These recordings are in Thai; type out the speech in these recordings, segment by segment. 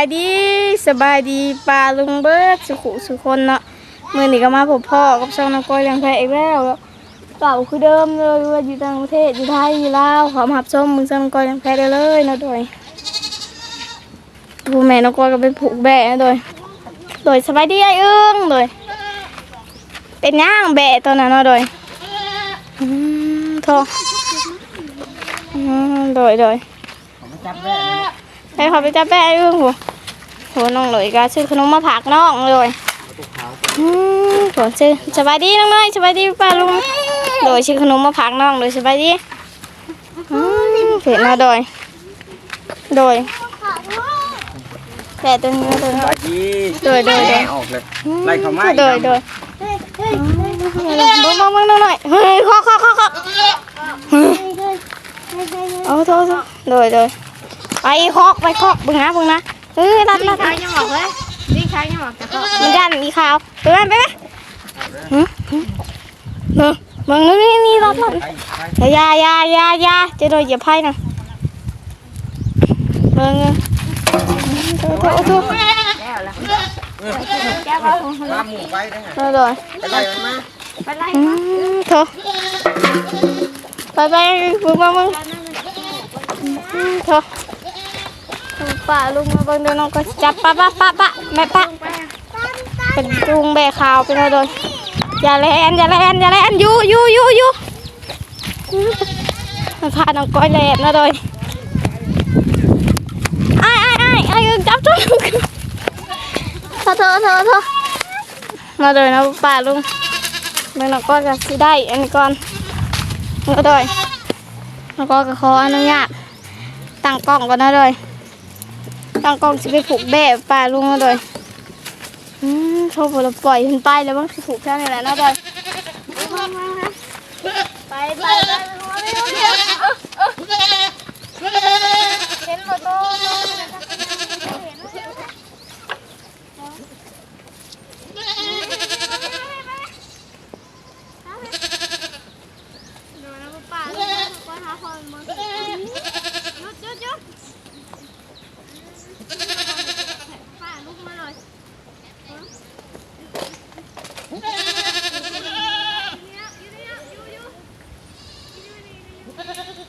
ายดีสบายดีปลาลุงเบิร์ดสุขุสุคนเนาะมือนี้ก็มาพบพ่อกับช่องน้องก้อยยังแพ้อีกแล้วแล้วเก่าคือเดิมเลยว่าอยู่ต่างประเทศอยู่ไทยอยู่ลาวขอมาหับชมมือช่องน้องก้อยยังแพ้ได้เลยเนาะโดยผู้แม่น้องก้อยก็เป็นผูกแบะนะโดยโดยสบายดีไอ้เอื้องโดยเป็นย่างแบะตอนนั้นเนาะโดยอืมโทษอืมโดยโดยจับได้ให้เขาไปจับแป้เรื่องหัว โหน้องเลยก็ซื้อขนมมาผักน้องเลยอืมโหซื้อสบายดีน้องน้อยสบายดีป้าลุงโดยซื้อขนมมาผักน้องเลยสบายดีอืมเผ็ดนะโดยโดยแต่ตัวนี้ตัวนี้สวัสดีโดยโดยโดยออกเลยไล่เข้ามาอีกโดยโดยบ้างบ้างบ้างหน่อยเฮ้ยข้อข้อข้อข้อเอาโทษโทษโดยโดยไปคอกไปคอกบึงนะบึงนะ เฮ้ยรัดรัดรัดยังบอกเลยนี่ใช้ยังบอกแต่ก็มันยันอีขาวไปไหมไปไหมหึหึเบิ่งเบิ่งนี่นี่นี่รถรถไปไปอยาอยาอยาอยาจะโดนเหยียบไพ่นะเบิ่งโทษโทษโทษแล้วล่ะแก้วเอาตามหมู่ไปได้ไงโทษโดยไปไล่มันมาไปไล่อืมโทษไปไปบึงมามึงอืมโทษ ป้าลุงมาเบิ่งเดี๋ยวน้องก็จับป้าป้าป้าป้าแม่ป้าเป็นจุงแบกขาวไปเลยโดยอย่าแลนอย่าแลนอย่าแลนอยู่อยู่อยู่อยู่มันพาน้องก้อยแลนนะโดยไอ้ไอ้ไอ้ไอ้จับจุ๊กเธอเธอเธอเธอมาโดยนะป้าลุงเมื่อน้องก้อยก็สิได้อันนี้ก่อนมาโดยน้องก้อยก็ขออนุญาตตั้งกล้องก่อนนะโดย ตั้งกล้องสิไปผูกแบบปลาลุงนะโดยอืมโทราปล่อยขึ้นไปแล้วบ้างสิผูกแค่นี้แหละนะโดยไปไปไปเห็นหมดเลย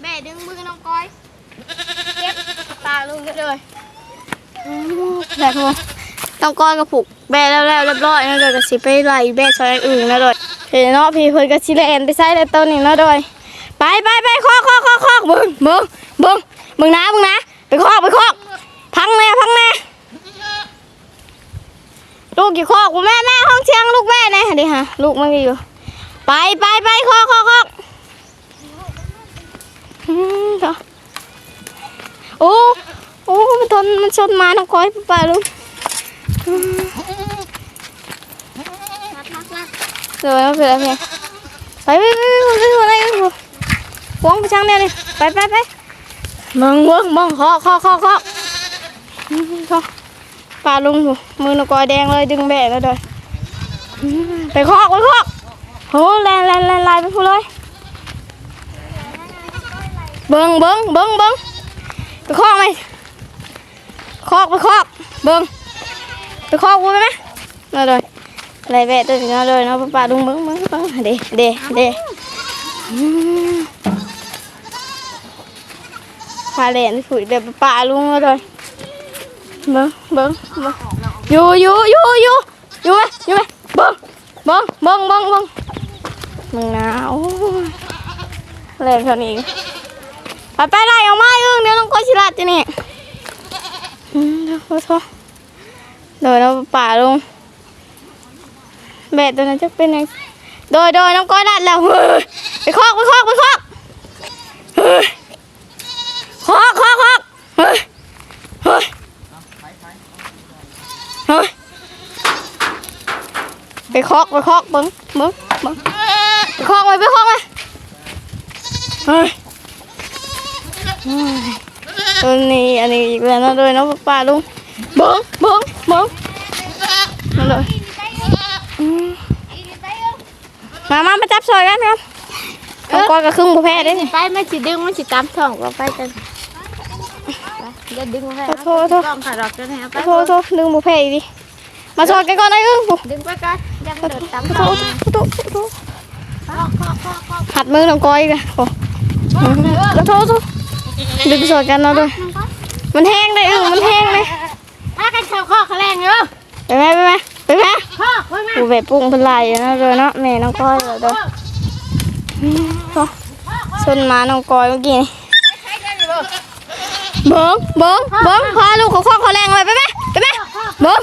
แม่ดึงมือน้องก้อยเก็บ ตาลุงเลยแบกหัวน้องก้อยก็ผูกแบแล้วแล้วเรียบร้อยนะโดยก็สิไปไล่แบซอยอื่นนะโดยเห็นเนาะพี่เพิ่นก็สิแล่นไปใส่แต่ต้นนี่เนาะโดยไปไปไปคอกคอกคอกคอกมึงมึงมึงมึงนะมึงนะไปคอกไปคอกพังแน่พังแน่ลูกอยู่คอกแม่แม่ห้องเชียงลูกแม่แน่ดิฮะลูกมันก็อยู่ไปไปไปคอกคอกคอกอืมเถอะโอ้ โอ้มันทนมันชนมาน้องก้อยไปลูกเดี๋ยวเอาไปเอาไปไปไปไปไปไปอะไรกันววงไปช่างเนี่ยเลยไปไปไปมึงมึงมึงเคาะเคาะเคาะเคาะอืมเคาะปลาลุงอยู่มือนกกอยแดงเลยดึงแบกแล้วเลยไปเคาะไปเคาะโหแลนแลนแลนลายไปพูดเลยเบิ้งเบิ้งเบิ้งเบิ้งไปคอกไหม คอกไปคอกเบิ้งไปคอกกูไหมมาเลยอะไรแวะตัวนี้มาเลยเนาะป้าดุงเบิ้งเบิ้งเบิ้งเดเดเดพาเล่นผุยแบบป้าลุงมาเลยเบิ้งเบิ้งเบิ้งอยู่อยู่อยู่อยู่อยู่ไหมอยู่ไหมเบิ้งเบิ้งเบิ้งเบิ้งเบิ้งมึงหนาวเล่นเท่านี้ไปไปไล่ออกมาอึ้งเดี๋ยวต้องกดชิลัดจะนี่ อืมแล้วขโทษโดยเราป่าลงแบตตัวนั้นจะเป็นไงโดยโดยน้องก้อยดันแล้วเฮ้ไปคอกไปคอกไปคอกเฮ้ยคอกคอกคอกเฮ้ยเฮ้ยเฮ้ยไปคอกไปคอกเบิ้งเบิ้งเบิ้งไปคอกไปไปคอกไปเฮ้ย ตัวนี้อันนี้อีกแล้วเนาะโดยเนาะป้าลุงเบิ้งเบิ้งเบิ้งนั่นเลยอืมมามามาจับซอยกันครับเอาก้อยกับครึ่งผู้แพ้เด้ไปไม่สิดึงมันสิตามท้องก็ไปกันอย่าดึงมาให้โทษโทษกล้องขาดอกจะไหนไปโทษโทษดึงผู้แพ้อีกดิมาซอยกันก่อนไอ้อึ้งปุ๊ดึงไปก่อนอย่ามันโดดตามโทท้องษโทษโทษหัดมือน้องก้อยกันโอ้โทษโทษ ดึงซอยกันเนาะด้วยมันแห้งเลยอึ้งมันแห้งเลยพากันเข้าข้อแขลงเด้อไปไหมไปไหมไปไหมข้อไว้มาผู้แบบปรุงเป็นลายอยู่เนาะด้วยเนาะแม่น้องก้อยเลยด้วยอืมโถ่ชนหมาน้องก้อยเมื่อกี้นี่เบิ้งเบิ้งเบิ้งพาลูกเขาข้อเขาแรงไปไปไหมไปไหมเบิ้ง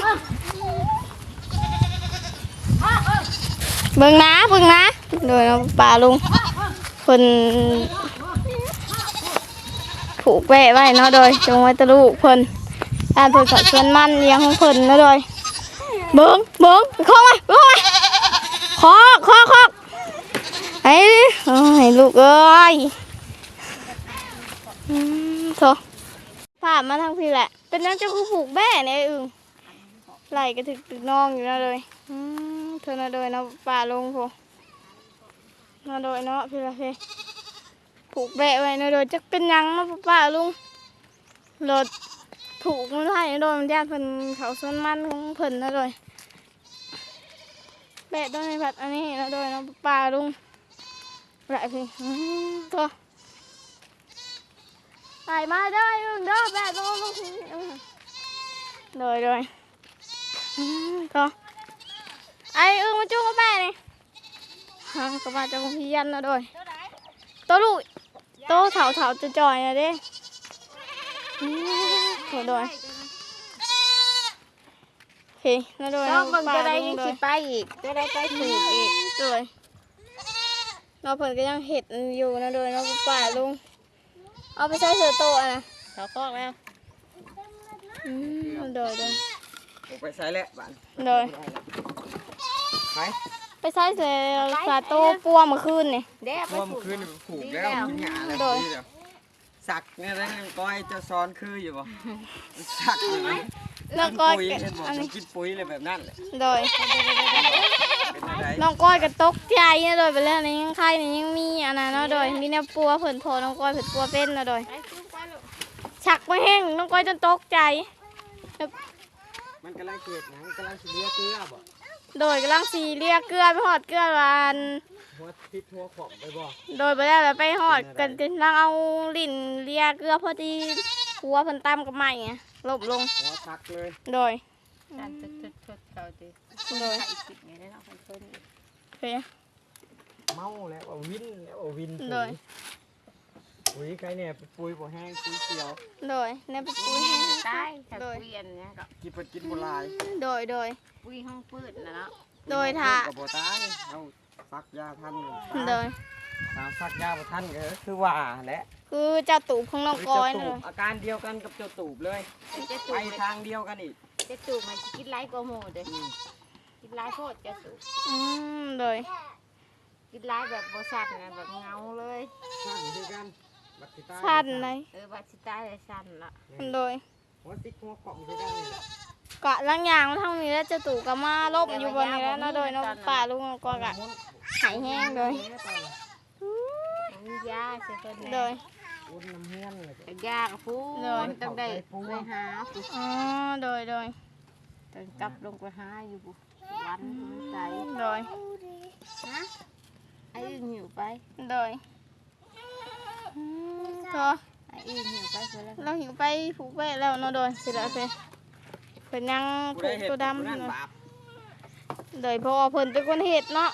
เบิ้งนะเบิ้งนะโดยน้องป่าลุงคน ผูกแวะไว้เนาะโดยจงไว้ตะลูกเพิ่นอ่านเพิ่นก็ชวนมันเลี้ยงของเพิ่นเนาะโดยเบิ้งเบิ้งข้ามาไปข้ามาขอขอขอไอ้โอ้ยลูกเอ้ยอืมโถผ่านมาทางพี่แหละ เป็นนักเจ้าคือผูกแม่เนี่ยอึงไหลกระถึกตึกนองอยู่นะเลยอืมเธอนะโดยเนาะป่าลงโผน่ะโดยเนาะพี่ละพี่ ผูกแบะไว้นะโดยจักเป็นยังเนาะป่าลุงรถผูกมันให้โดยมันญาติเพิ่นเขาส่วนมันของเพิ่นนะโดยแบะต้องในผัดอันนี้แล้วโดยน้องปลาลุงแบะพี่ตัวใส่มาเด้ออึ้งเด้อแบะต้องลงโดยโดยตัวไอ้อึ้งมาจุ้งกับแบะนี่ฮะก็มาจากพี่ยันนะโดยตัวลูก โตเถาเถาจะจ่อยนะเด้อื้อโดยโอเคนะโดยต้องเบิ่งปลาจะได้ลุยังโดสิยไปอีกจะได้ไปถูกอีกเลยเราเพิ่นก็ยังเห็ดอยู่นะโดยเนาะป่าลุงเอาไปใช้เสือโตะนะเขาคอกแล้วอืมโดยโดยผมไปใส่แล้วบ้านโดยไป ไปใช้เสือสาโตะปัวเมื่อคืนนี่เด้ไปเพราะว่าถูเมื่กอคืนนี่ผูกแล้วกินหยาแล้วโดยดีแล้วสักเนี่ยนะก้อยจะซ้อนคืออยู่บ่สักเลยนะน้องก้อยปุ๋ยก็เห็นบอกอันจะนี้กินปุ๋ยเลยแบบนั้นแหละโดยเป็นอะไรน้องก้อยก็ตกใจนะโดยไปแล้วนี่ยังไข่นี่ยังมีอันนั้นเนาะโดยมีแนวปัวเพิ่นโทรน้องก้อยเพิ่นปัวเป็นนะโดยไปถูกไปลูกชักมาแห้งน้องก้อยจนตกใจมันกำลังเกิดหยังกำลังสิเลียเกลือบ่ โดยกำลังสีเรียกเกลือไปหอดเกลือหวานหัวทิศหัวของไปบ่โดยไปแล้วแล้วไปหอดกันกันนั่งเอาลิ้นเลียเกลือพอดีหัวเพิ่นตั้มกับไม้ไงลบลงหัวสักเลยโดยการทุดทุดทุดเขาดิโดยใส่สิบนี่ได้เนาะคนคนโอเคเมาแล้วเอาวินแล้วเอาวินโดย ปุ๋ยใครเนี่ยปุ๋ยบ่แห้งปุ๋ยเขียวโดยเนี่ยเป็นปุ้ยให้ตายถ้าคุยอันเนี้ยก็กินเปิดกินบ่หลายโดยโดยคุยห้องปืดนะเนาะโดยถ้ากับบ่ตายเอาซักยาทันโดยตามซักยาบ่ทันก็คือว่าแหละคือเจ้าตูบของน้องคือก้อยเจ้านะตูเลบยอาการเดียวกันกับเจ้าตูบเลยจะไปจูบทางเดียวกันอีกจะจูบมันกินไลกว่าหมูเด้อืมกินไลโคตรจะจูบอืมโดยกินไลแบบโบสันนะแบบเงาเลย สั้นคือกัน บักสิตายสั้นเลยเออบัดสิตายเลยสั้นละโดยหัวติ๊กหัวกล่องคือกันนี่แหละกะลังยางเท่านี้แล้วเจ้าตูบก็มาลบอยู่บนนี้แล้วนะโดยน้องป่าลุงน้องก้อยกะหายแห้งโดยมียาเสียคนโดยอุ่นน้ำเฮียนเลยแต่ยากับฟูเลยมันต้องได้ไปหาฟูอ๋อโดยโดยต้องกลับลงไปหาอยู่บุวันมันใจโดยนะไอ้อื่นหิวไปโดย อืมโถไอ้อื่นหิวไปเพื่อแล้วเราหิวไปผูกแวะแล้วเนาะโดยสิละเพิ่นเพิ่นยังผู้ผูได้กเห็ดตัวผู้ดำนั้นเนาะบาปโดยเพราะว่าเพิ่นเป็นคนเฮ็ดเนาะ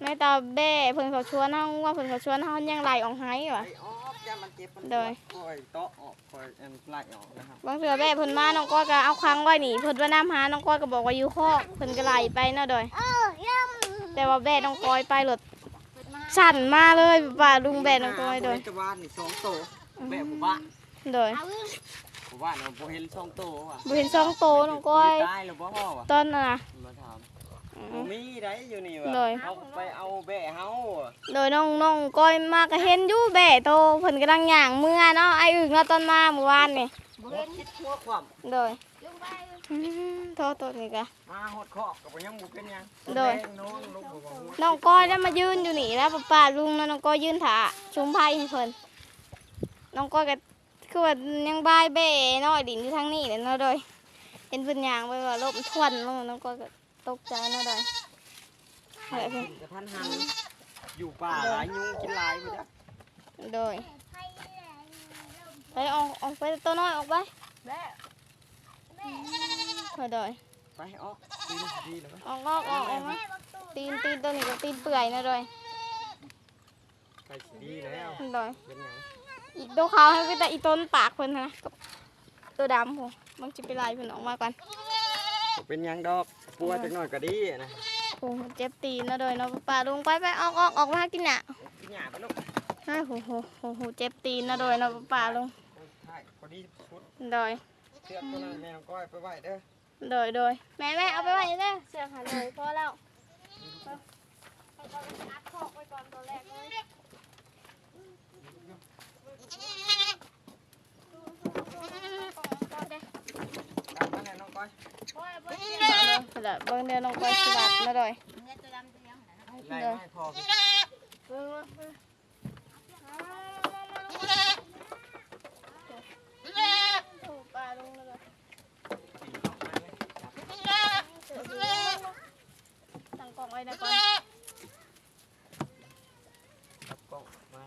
แม่ตาแบ่เพิ่นเขาชวนเฮาว่าเพิ่นเขาชวนเฮายังไหลออกไห้ว่ะไอ้ออกจ้ามันเจ็บมันโดยคอยเตาะออกคอยอันไล่ออกนะครับบางเทื่อแบ่เพิ่นมาน้องก้อยก็เอาค้างไว้นี่เพิ่นว่าน้ำหาน้องก้อยก็บอกว่าอยู่คอกเพิ่นก็ไหลไปเนาะโดยแต่ว่าแบ่น้องก้อยไปรถ สั่นมาเลยป่าลุงแบ่น้องก้อยโดยตะวันนี่สองโตแบบหมู่บ้านโดยหมู่บ้านเราบ่เห็นสองโตว่ะบ่เห็นสองโตน้องก้อยตายหรือบ่พ่อวะต้นน่ะนะมาถามบ่มีได้อยู่นี่ว่ะโดยเอาไปเอาแบะเฮาอะโดยน้องน้องก้อยมาก็เห็นอยู่แบ่โตเพิ่นกำลังย่างเมื่อเนาะไอ้อึ่งเนาะตอนมาเมื่อวานนี่บ่คิดทั่วความโดยลงไปอืม โทษโทษนี่กะมาหดคอกก็บ่ยังบ่เป็นยังโดยน้องลูกบ่บ่ฮู้น้องก้อยได้มายืนอยู่นี่แล้วป้าป้าลุงเนาะน้องก้อยยืนถ่าชุมไพ่ให้เพิ่นน้องก้อยก็คือว่ายังบายเบ้น้อยดินอยู่ทางนี้เลยเนาะโดยเห็นเพิ่นยางไปว่าลมทวนลงน้องก้อยก็ตกใจเนาะโดยให้กินกระทันหันอยู่ป่าหลายยุงกินหลายบ่จ๊ะโดยไปออกออกไปตัวน้อยออกไปแม่โดยไปออกดีดีแล้วออกออกออกออกมาตีนตีนตัวนี้ก็ตีนเปื่อยนะโดยไปสิดีแล้วโดยเป็นหยังอีกตัวขาวให้ไปแต่อีต้นปากเพิ่นนะกับตัวดำโหมันจะไปไล่เพิ่นออกมาก่อนบ่เป็นหยังดอกปัวจักหน่อยก็ดีนะโอ้เจ็บตีนนะโดยเนาะป้าลุงไปไปออกออกออกมากินน่ะกินหญ้าไปลูกเฮ้ยโหโหโหโหเจ็บตีนนะโดยเนาะป้าลุงใช่พอดีชุดโดยเสื้อตัวนั้นแม่น้องก้อยไปไว้เด้อ โดยโดยแม่แม่เอาไปไว้เด้อเสื้อขาเลยพอแล้วเอาไปอัดคอกไว้ก่อนตัวแรกเลยกลับมาแน่น้องก้อยเดี๋ยวเบิ่งเดี๋ยวน้องก้อยสิบัดมาโดยเนี่ยจะดำจะยังนะไล่ให้พอไปเบิ่งมาเบิ่งโอ้ป้าลงเลย ตั้งกล้องไว้นะก่อนครับกล้องมา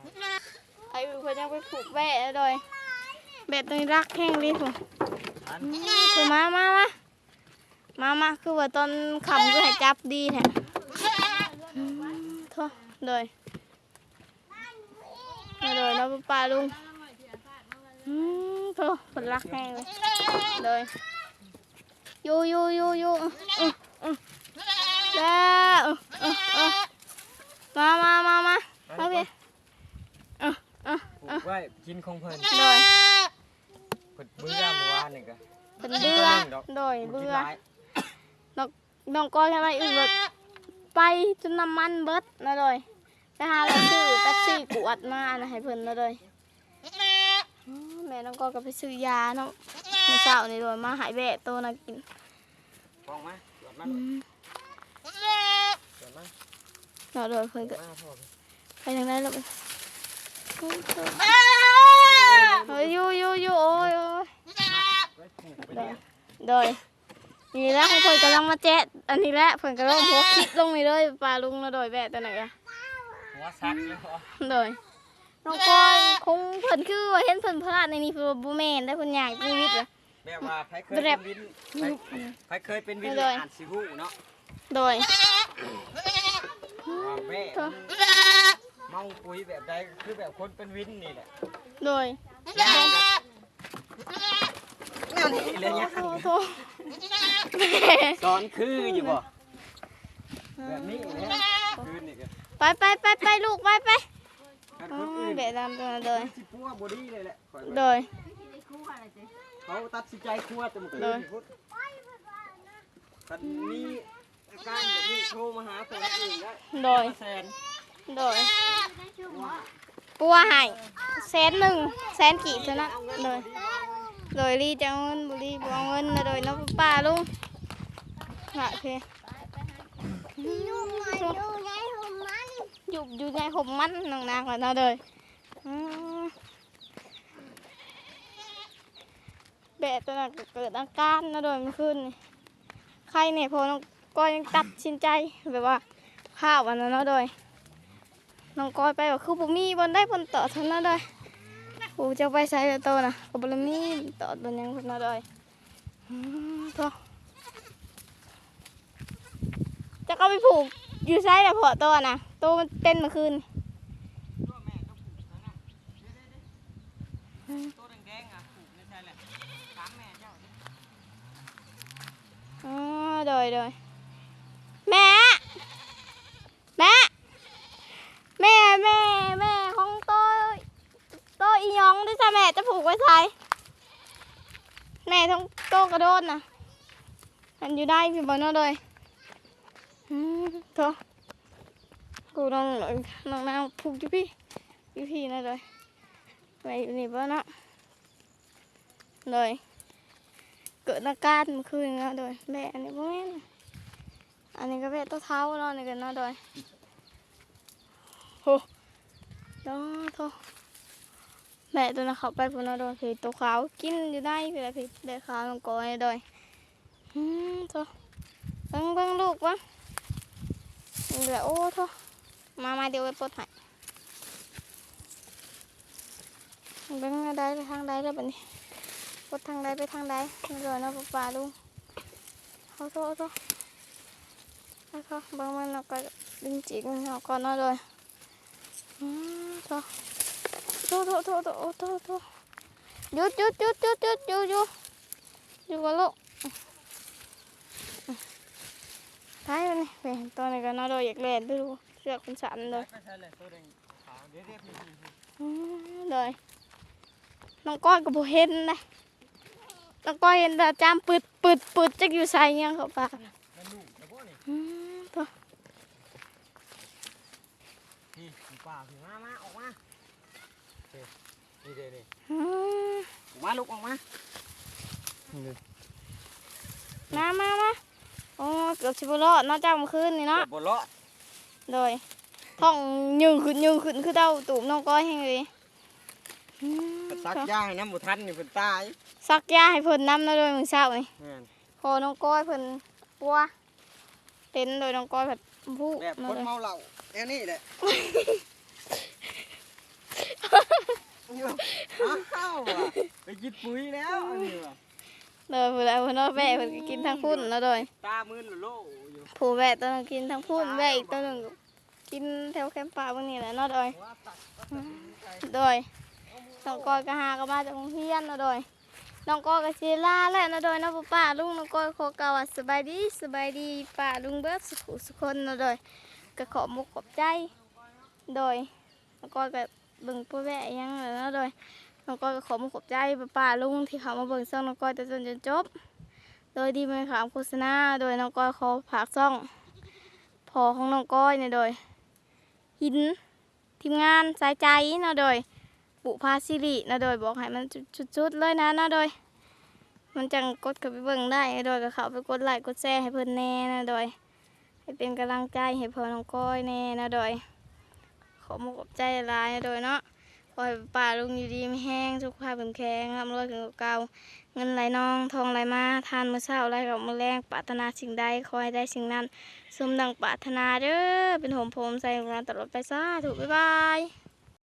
ไอ้เพิ่นยังไปผูกแบะแล้วโดยแบะตัวนี้รักแห้งดิผมอันคือมามามามามาคือว่าตอนคำก็ให้จับดีแท้อืมโทษโดยมาโดยเนาะป้าลุงอืมโทษเพิ่นรักแห้งเลยโดยอยู่ อยู่อยู่อยู่อืออือแล้วอืออืออือมามามามามาพี่อืออือปลูกไว้กินของเพิ่นโดยเพิ่นเบื่อเมื่อวานนี่ก็เป็นเบื่อโดยบ่กินเบื่อหลายน้องก้อยทำไมอื่นแบบไปจนน้ำมันเบิดนะโดยไปหาอะไรซื้อแป๊บซี่กวดมานะให้เพิ่นนะโดยอ๋อแม่น้องก้อยก็ไปซื้อยาเนาะ เมื่อเช้านี่โดยมาหายแบะตัวน่ะกินฟองมาตรวจมาอืมตรวจมาเนาะโดยเพิ่นก็มาพ่อไปทางไหนลูกเฮ้ยอยู่อยู่อยู่โอ้ยโอ้ยไปปลูกไปเลี้ยงโดยนี่แหละของเพิ่นกำลังมาแจ๊ะอันนี้แหละเพิ่นกำลังหัวคิดลงนี่เลยปลาลุงนะโดยแบะตัวไหนกะหัวซักเลยพอโดยน้องก้อยคงเพิ่นคือว่าเห็นเพิ่นพลาดในนี้เพิ่นว่าบ่แม่นได้เพิ่นอยากชีวิตเหรอ แบบว่าใครเคยแบเป็นบวินใครใครเคยเป็นวินโดยอ่านสิฮู้เนาะโดยว่าแม่โถ่เมาปุ๋ยแบบใดคือแบบคนเป็นวินนี่แหละโดยนั่นนี่เลยเนี่ยโทโทสอนคืออยู่บ่แบบนี้เลยคือนี่ก็ไปไปไปไปลูกไปไปคันอ๋คนออื่นเบะตามตัวโดยสิปัวบอดี้เลยแหละข้อยโดว่าย เขาตัดสินใจครัวจมูกโดยพุทธคันมีอาการแบบนี้โทรมาหาคนอื่นแล้วโดยแสนโดยปัวให้แสนหนึ่งแสนกี่เท่านั้นโดยโดยรีจะเอาเงินบุรีบเอาเงินนะโดยน้องป้าลุงค่ะโอเคอยู่อยู่ในห่มมันน้องนางก่อนเนาะโดยอืม แบะตัวนั้นก็เกิดอาการนะโดยมันขึ้นใครเนี่ยพอน้องก้อยยังตัดสินใจแบบว่าข้าวันนั้นเนาะโดยน้องก้อยไปว่าคือผมมีบนได้บนต่อเท่านั้นเลยกูจะไปใส่โตวนะกับบลมีต่อตัวยังคนละดอยอืมโตจะก็ไปผูกอยู่ไซแต่พอตัวนะตัวมันเป็นเมื่อคืนตัวแม่ต้องผูกนะเด้ๆๆตัวแดงๆอะ ใช่แหละถามแม่เจ้าดิอ๋อโดยโดยแม่ แม่ แม่แม่แม่ของโตโตอีหยองด้วยจ้ะแม่จะผูกไว้ใส่แม่ท้องโตกระโดดนะมันอยู่ได้พี่บอลเนาะโดยอืมโถกูน้องน้องนางผูกอยู่พี่อยู่พี่นะเลยไปอยู่นี่บ่เนาะ เลยเกิดอาการเมื่อคืนเนะโดยแม่อันนี้บ่แม่นอันนี้ก็แม่ตัวเท้าเนาะนี่กันเนาะโดยโหเนาะโถแม่ตัวนั้นเขาไปพุ่นเนาะโดยคือตัวขาวกินอยู่ได้เวลาพี่ได้ขาวลงกอยโดยอืมโถเบิ่งเบิ่งลูกวะเหลือโอ้โทมามาเดี๋ยวไปปลดใหายไปทางใดไปทางใดแล้วบัดนี้ ปลดทางใดไปทางใดไม่รู้นะป้าป้าลุงเอาโทเอาโทเอาโทบางมันเราก็ดึงจีกมันเอาก่อนเนาะเลยอืมโทโทโทโทโทโอ้โทโทหยุดหยุดหยุดหยุดหยุดหยุดหยุดอยู่กับลูกท้ายมันนี่ไปตอนนี้ก็น่าโดนอยากเล่นดูเสือกคุณสันเลยไม่ใช่เลยตัวแดงขาวเดี๋ยวเดี๋ยวพี่อืมเลยน้องก้อยก็บ่เห็นนะ น้องก้อยเห็นแต่จามปืดปืดปืดจักอยู่ใส่ยังเขาปากมันลูกแต่พวกนี่อืมพอพี่ผีป่าผีมามาออกมาเดี๋ยวนี่เดี๋ยวนี่อืมออกมาลูกออกมานี่มามามาโอ้เกือบสิบรอดเนอกจากเมื่อคืนนี่เนาะเดี๋ยวบนเลาะเลยท้องยืงขึ้นยืงขึ้นคือเต้าตูบน้องก้อยให้เลยอืมก็ ซักยาให้น้ำบุทันนี่เป็นตายซักยาให้เพิ่นน้ำนะโดยมื้อเช้านี่แม่นพอน้องก้อยเพิ่นปัวเต้นโดยน้องก้อยแบบผู้แบบมาคนเลยเมาเหล้าแค่นี้แหละอยู่อ้าวว่ะไปกินปุ๋ยแล้วอันนี้ว่ะเลยผู้ใดผู้น้อยแม่เพิ่นก็กินทั้งพุ่นนะโดยตามืนโลอยู่ผู้แม่ตัวหนึงกินทั้งพุ่นแม่อีกตัวหนึงกินแถวแคมป์ป่าบางนี่แหละเนาะโดยว่าตัดก็ตัดใจโดย น้องก้อยก็หาก็มาจากโรงเรียนเนาะโดยน้องก้อยก็สิลาแล้วเนาะโดยเนาะป้าลุงน้องก้อยขอกล่าวว่าสบายดีสบายดีป้าลุงเบิดสุขสุขคนเนาะโดยก็ขอมุกขอบใจ โดยน้องก้อยก็เบิ่งผู้แม่ยังนั่นแหละเนาะโดยน้องก้อยก็ขอมุกขอบใจป้าลุงที่เขามาเบิ่งซ่องน้องก้อยแต่จนจนจบ โดยดีไหมขามโฆษณาโดยน้องก้อยขอผากซ่องพอของน้องก้อยเนี่ยโดยหินทีมงานสายใจเนาะโดย บุพาสิรินะโดยบอกให้มันจุดๆเลยนะนะโดย มันจังกดเข้าไปเบิ่งได้โดยก็เขาไปกดไลค์กดแชร์ให้เพิ่นแน่นะโดย ให้เป็นกำลังใจให้พ่อน้องก้อยแน่นะโดย ขอมกอบใจลายนะโดยเนาะขอให้ป่าลุงอยู่ดีไม่แห้งสุขภาพแข็งแรงร่ำรวยถึงเก่าเงินไหลนองทองไหลมาทานมื้อเช้าไหลกับมื้อแรงปรารถนาสิ่งใดขอให้ได้สิ่งนั้นสมดังปรารถนาเด้อเป็นโหมโพมใส่งานตลอดไปซะถูกบ๊ายบาย